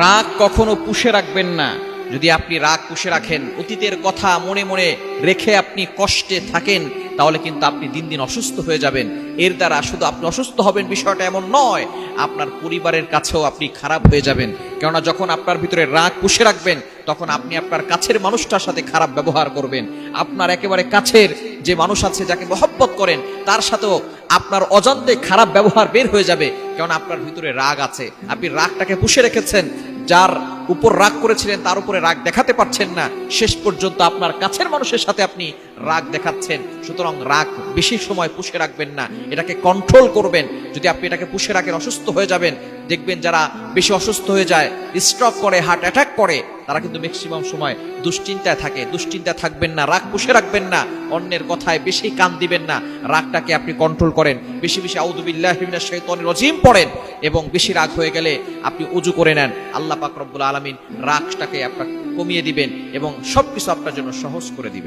রাগ কখনো পুষে রাখবেন না। যদি আপনি রাগ পুষে রাখেন, অতীতের কথা মনে মনে রেখে আপনি কষ্টে থাকেন, তাহলে কিন্তু আপনি দিন দিন অসুস্থ হয়ে যাবেন। এর দ্বারা শুধু আপনি অসুস্থ হবেন বিষয়টা এমন নয়, আপনার পরিবারের কাছেও আপনি খারাপ হয়ে যাবেন। কেননা যখন আপনার ভিতরে রাগ পুষে রাখবেন, তখন আপনি আপনার কাছের মানুষটার সাথে খারাপ ব্যবহার করবেন। আপনার একেবারে কাছের যে মানুষ আছে, যাকে মহব্বত করেন, তার সাথেও আপনার অজান্তে খারাপ ব্যবহার বের হয়ে যাবে কারণ আপনার ভিতরে রাগ আছে। আপনি রাগটাকে পুষে রেখেছেন যার উপর রাগ করেছিলেন, তার উপরে রাগ দেখাতে পারছেন না। শেষ পর্যন্ত আপনার কাছের মানুষের সাথে আপনি রাগ দেখাচ্ছেন। সুতরাং রাগ বেশি সময় পুষে রাখবেন না। এটাকে কন্ট্রোল করবেন। যদি আপনি এটাকে পুষে রাখেন, অসুস্থ হয়ে যাবেন দেখবেন যারা বেশি অসুস্থ হয়ে যায় স্ট্রক করে হার্ট অ্যাটাক করে, তারা কিন্তু ম্যাক্সিমাম সময় দুশ্চিন্তায় থাকে। দুশ্চিন্তায় থাকবেন না, রাগ পুষে রাখবেন না, অন্যের কথায় বেশি কান দিবেন না, রাগটাকে আপনি কন্ট্রোল করেন। বেশি বেশি আউদুবিল্লাহ শৈতানির রজিম পড়েন এবং বেশি রাগ হয়ে গেলে আপনি উজু করে নেন। আল্লাহ পাক রব্বুল আলমিন রাগটাকে আপনার কমিয়ে দিবেন এবং সবকিছু আপনার জন্য সহজ করে দিবেন।